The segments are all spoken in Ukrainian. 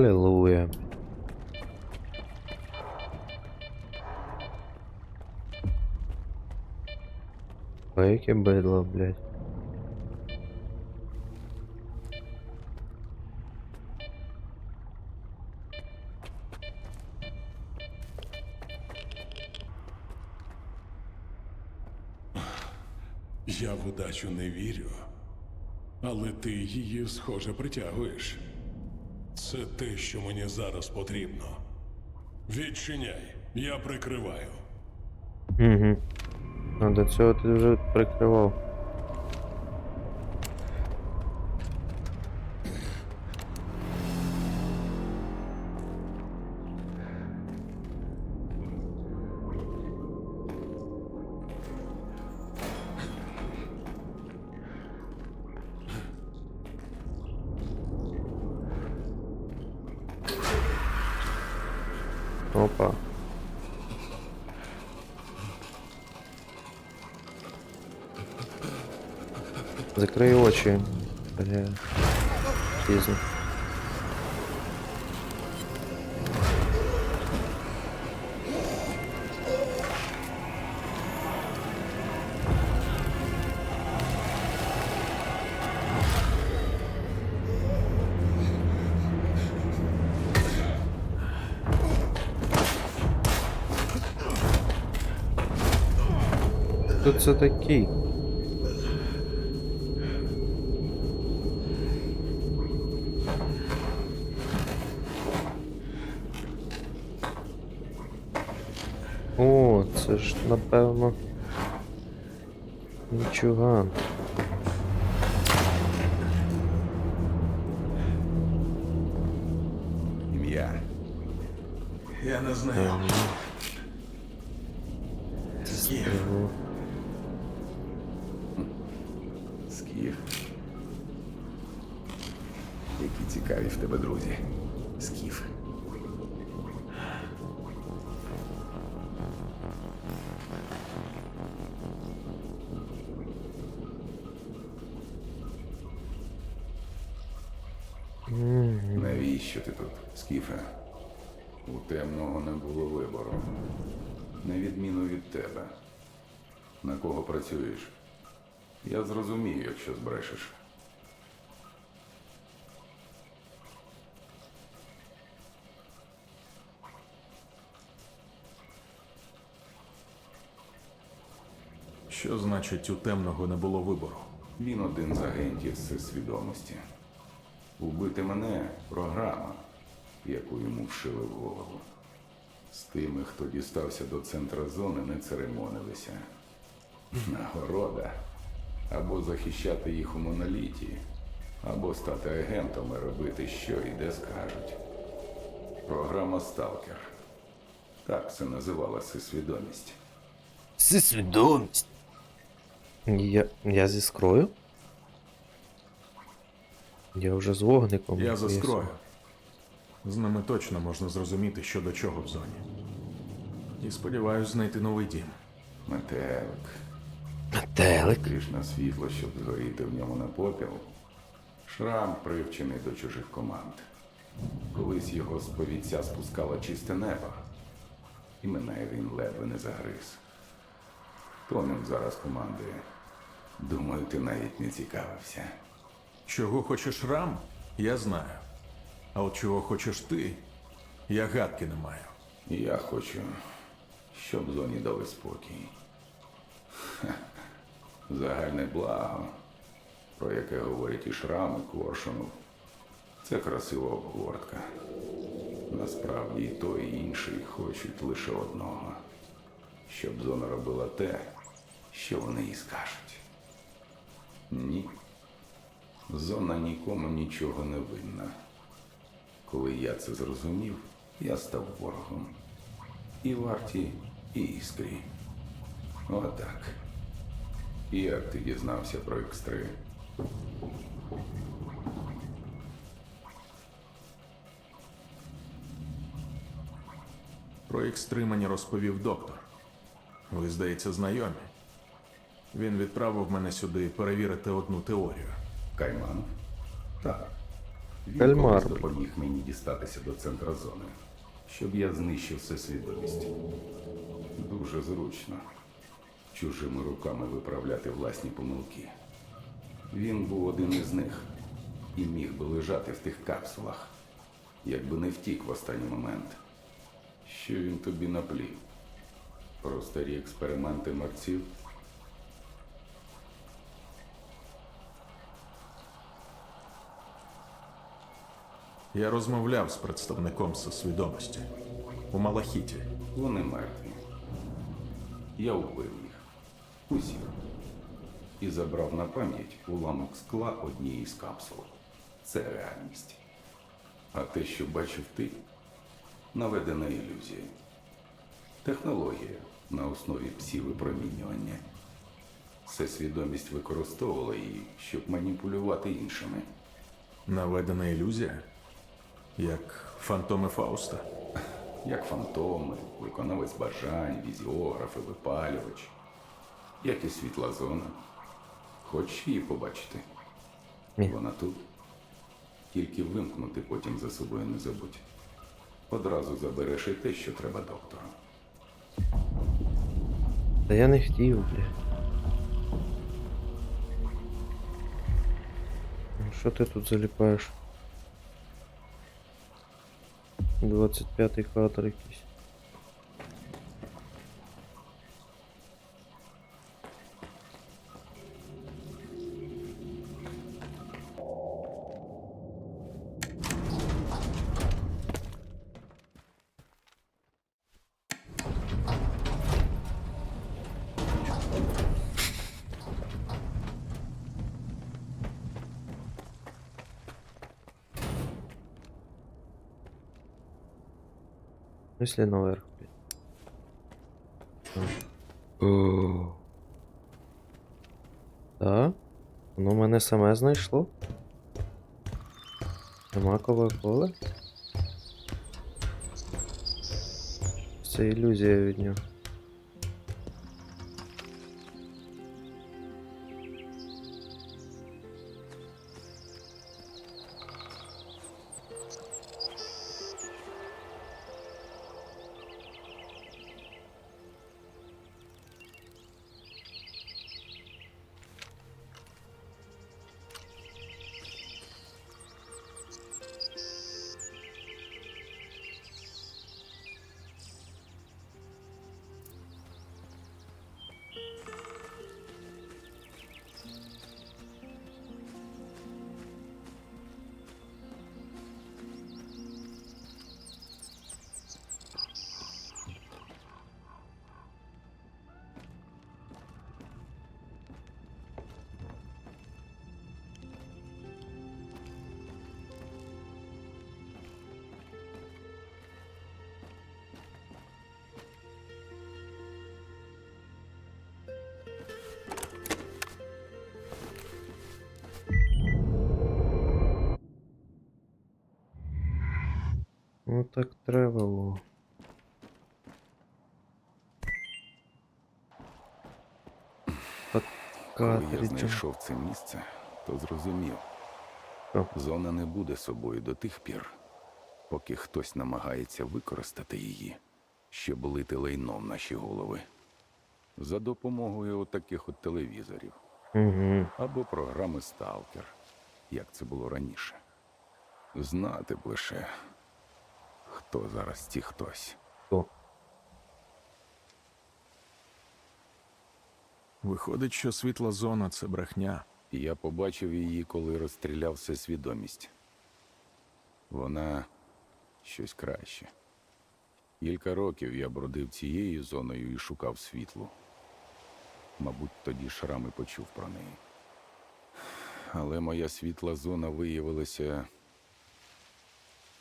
Алілуя. Ой, яке блядь. Я в удачу не вірю, але ти її, схоже, притягуєш. Це те, що мені зараз потрібно. Відчиняй, я прикриваю. Угу. А до цього ти вже прикривав. Опа. Закрой очи. Бля. Жизнь. Хто це такий? О, це ж напевно. Нічого. Ім'я. Я не знаю. Скіф. Які цікаві в тебе друзі. Скіф. Навіщо ти тут, Скіфе? У темного не було вибору. На відміну від тебе. На кого працюєш? Я зрозумію, якщо збрешеш. Що значить у темного не було вибору? Він один з агентів всесвідомості. Убити мене програма, яку йому вшили в голову. З тими, хто дістався до центра зони, не церемонилися. Нагорода. Або захищати їх у моноліті, або стати агентом і робити що і де скажуть. Програма Сталкер. Так це називалася свідомість. Це свідомість. Я. я зі скрою? Я вже з вогником. Я за скрою. З ними точно можна зрозуміти, що до чого в зоні. І сподіваюсь знайти новий дім. Метелик. Метелик. Ти ж на світло, щоб згоріти в ньому на попіл. Шрам привчений до чужих команд. Колись його з повіця спускало чисте небо, і мене він ледве не загриз. Хто ним зараз командує? Думаю, ти навіть не цікавився. Чого хочеш рам, я знаю. А от чого хочеш ти, я гадки не маю. Я хочу, щоб зоні дали спокій. Ха. Загальне благо, про яке говорять і Шрам, і Коршунов. Це красива обгортка. Насправді і той, і інший хочуть лише одного. Щоб зона робила те, що вони їй скажуть. Ні. Зона нікому нічого не винна. Коли я це зрозумів, я став ворогом. І варті, і іскрі. Отак. Як ти дізнався про X3? Про X3 мені розповів доктор. Ви, здається, знайомі. Він відправив мене сюди перевірити одну теорію. Кайманов? Так. Він Кальмар, колись блін. допоміг мені дістатися до центра зони, щоб я знищив всесвідомість. Дуже зручно чужими руками виправляти власні помилки. Він був один із них і міг би лежати в тих капсулах, якби не втік в останній момент. Що він тобі наплів? Про старі експерименти мерців? Я розмовляв з представником всесвідомості у Малахіті. Вони мертві. Я вбив їх. Усіх. І забрав на пам'ять уламок скла однієї з капсул. Це реальність. А те, що бачив ти, наведена ілюзія. Технологія на основі псівипромінювання. Всесвідомість використовувала її, щоб маніпулювати іншими. Наведена ілюзія, як фантоми Фауста. як фантоми, виконавець бажань, візіограф і випалювач, як і світла зона. Хочеш її побачити? Ні. Вона тут. Тільки вимкнути потім за собою не забудь. Одразу забереш і те, що треба доктору. Та я не хотів, бля. Ну, Що ти тут заліпаєш? 25-й кадр якийсь. Если наверх. Да? Воно мене саме знайшло? Нема коли? Це ілюзія від нього. Ну так треба було. Коли я знайшов це місце, то зрозумів, зона не буде собою до тих пір, поки хтось намагається використати її, щоб лити лайно в наші голови. За допомогою отаких от телевізорів Угу. або програми Сталкер, як це було раніше. Знати б лише, хто зараз ті хтось. Хто? Виходить, що світла зона це брехня. І я побачив її, коли розстріляв всесвідомість. Вона щось краще. Кілька років я бродив цією зоною і шукав світлу. Мабуть, тоді шрам і почув про неї. Але моя світла зона виявилася.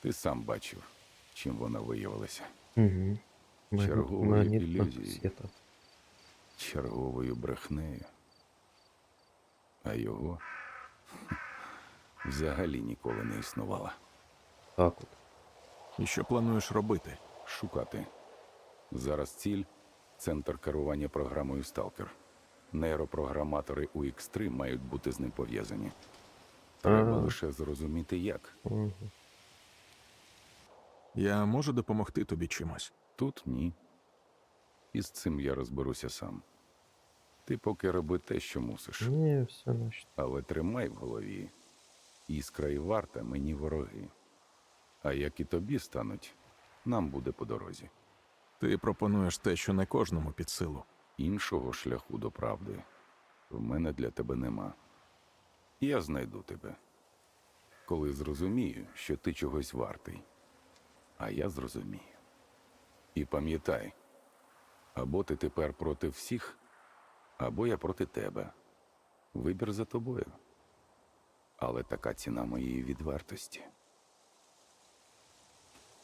Ти сам бачив, чим вона виявилася. Угу. Чергової ілюзії. світа. черговою брехнею. А його взагалі ніколи не існувало. Так от. І що плануєш робити? Шукати. Зараз ціль центр керування програмою Сталкер. Нейропрограматори UX3 мають бути з ним пов'язані. Треба А. лише зрозуміти як. Угу. Я можу допомогти тобі чимось. Тут ні. І з цим я розберуся сам. Ти поки роби те, що мусиш. Ні, все значить. Але тримай в голові. Іскра і варта мені вороги. А як і тобі стануть, нам буде по дорозі. Ти пропонуєш те, що не кожному під силу. Іншого шляху до правди в мене для тебе нема. Я знайду тебе, коли зрозумію, що ти чогось вартий. А я зрозумію. І пам'ятай, або ти тепер проти всіх, або я проти тебе. Вибір за тобою. Але така ціна моєї відвертості.